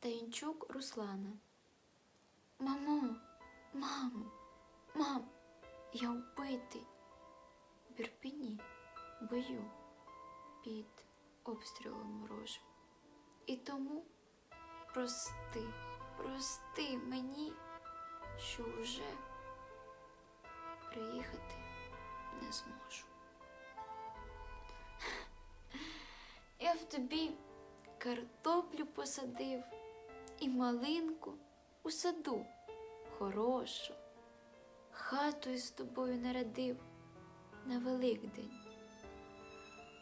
та Янчук Руслана. Мамо, мамо, мам, я вбитий. В Ірпіні бою під обстрілом ворожим. І тому прости, прости мені, що вже приїхати не зможу. Я в тобі картоплю посадив і малинку у саду хорошу. Хату із тобою нарадив на Великдень,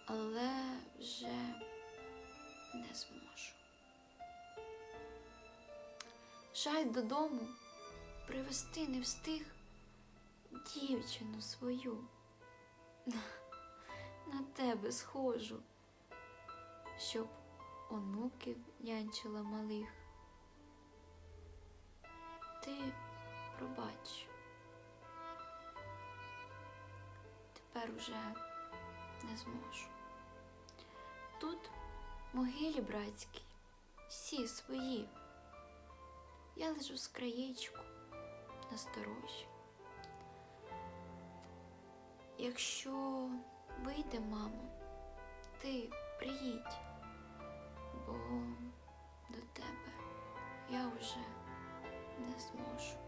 але вже не зможу. Жаль додому привезти не встиг дівчину свою. На тебе схожу, щоб онуків нянчила малих. Ти пробач. Тепер уже не зможу. Тут могилі братські, всі свої. Я лежу з краєчку на сторожі. Якщо вийде, мамо, ти приїдь, бо до тебе я вже не зможу.